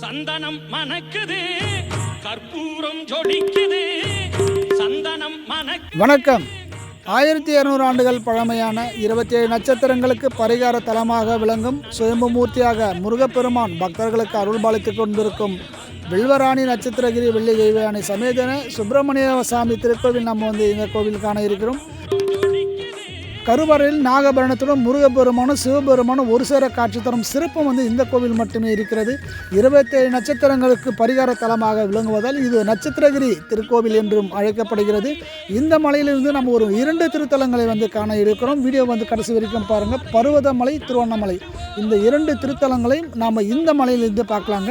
சந்தனம் மணக்குது கற்பூரம் ஜொலிக்குது சந்தனம் மணக்கு வணக்கம். ஆயிரத்தி இரநூறு ஆண்டுகள் பழமையான இருபத்தி ஏழு நட்சத்திரங்களுக்கு பரிகார தலமாக விளங்கும் சுயம்புமூர்த்தியாக முருகப்பெருமான் பக்தர்களுக்கு அருள்பாலித்துக் கொண்டிருக்கும் வில்வராணி நட்சத்திரகிரி வெள்ளி தெய்வானை சமேதன சுப்பிரமணிய சாமி திருக்கோவில் நம்ம வந்து இந்த கோவில் காண இருக்கிறோம். கருவறையில் நாகபரணத்துடன் முருகப்பெருமானும் சிவபெருமானும் ஒரு சேர காட்சி தரும் சிறப்பும் வந்து இந்த கோவில் மட்டுமே இருக்கிறது. இருபத்தேழு நட்சத்திரங்களுக்கு பரிகார தலமாக விளங்குவதால் இது நட்சத்திரகிரி திருக்கோவில் என்றும் அழைக்கப்படுகிறது. இந்த மலையிலிருந்து நம்ம ஒரு இரண்டு திருத்தலங்களை வந்து காண இருக்கிறோம். வீடியோ வந்து கடைசி வரைக்கும் பாருங்கள் பருவதமலை திருவண்ணாமலை. இந்த இரண்டு திருத்தலங்களையும் நாம் இந்த மலையிலிருந்து பார்க்கலாங்க.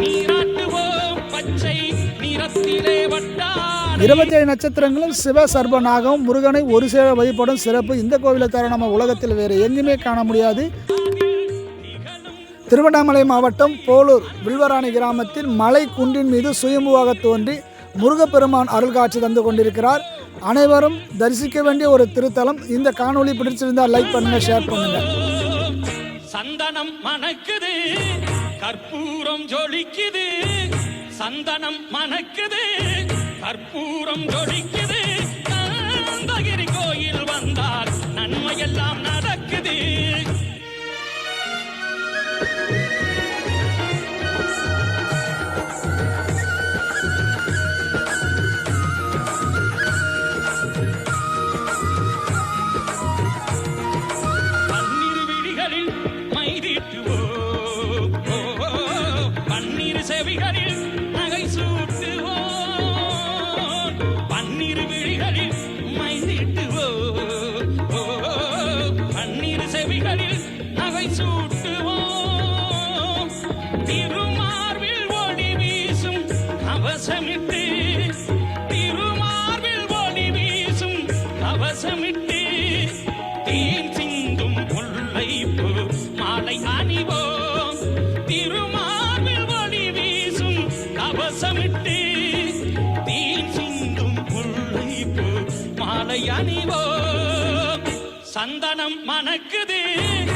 நீராட்டுவோம் பச்சை நிறத்திலே வட்டா இருபத்தேழு நட்சத்திரங்களும் சிவ சர்பநாகம் முருகனை ஒரு சேர வழிபடும் சிறப்பு இந்த கோவிலை தவிர நம்ம உலகத்தில் வேறு எங்குமே காண முடியாது. திருவண்ணாமலை மாவட்டம் போலூர் வில்வராணி கிராமத்தில் மலை குன்றின் மீது சுயம்புவாக தோன்றி முருகப்பெருமான் அருள் காட்சி தந்து கொண்டிருக்கிறார். அனைவரும் தரிசிக்க வேண்டிய ஒரு திருத்தலம். இந்த காணொலி பிடிச்சிருந்தால் லைக் பண்ணுங்க ஷேர் பண்ணுங்க. சந்தனம் மணக்குது கற்பூரம் ஜொலிக்குது. சந்தனம் மணக்குது கற்பூரம் ஜொலிக்குது. சூட்டுவோம். திருமார்பில் ஒளி வீசும் கவசமிட்டு. திருமார்பில் ஒளி வீசும் கவசமிட்டு. தேன் சிந்தும் முல்லை மாலை அணிவோம். திருமார்பில் ஒளி வீசும் கவசமிட்டு. தேன் சிந்தும் முல்லை மாலை அணிவோம். சந்தனம் மணக்குது.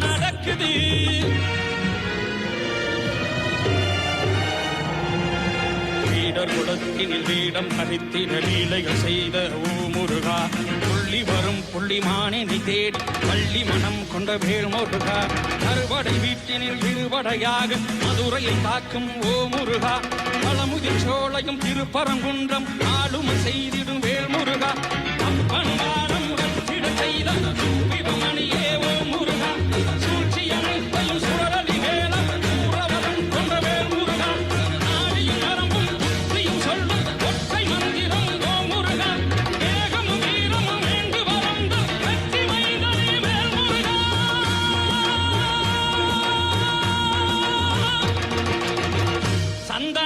வீடர் குலத்தினில் வீடம் கழித்திட லீலைகள் செய்த ஓ முருகா புள்ளி வரும் புள்ளிமானினை தேடி பள்ளி மனம் கொண்ட வேல் முருகா அறுபடை வீட்டினில் இருபடையாக மதுரையை தாக்கும் ஓ முருகா பழமுதிர் சோழையும் திருப்பரங்குன்றம் ஆளு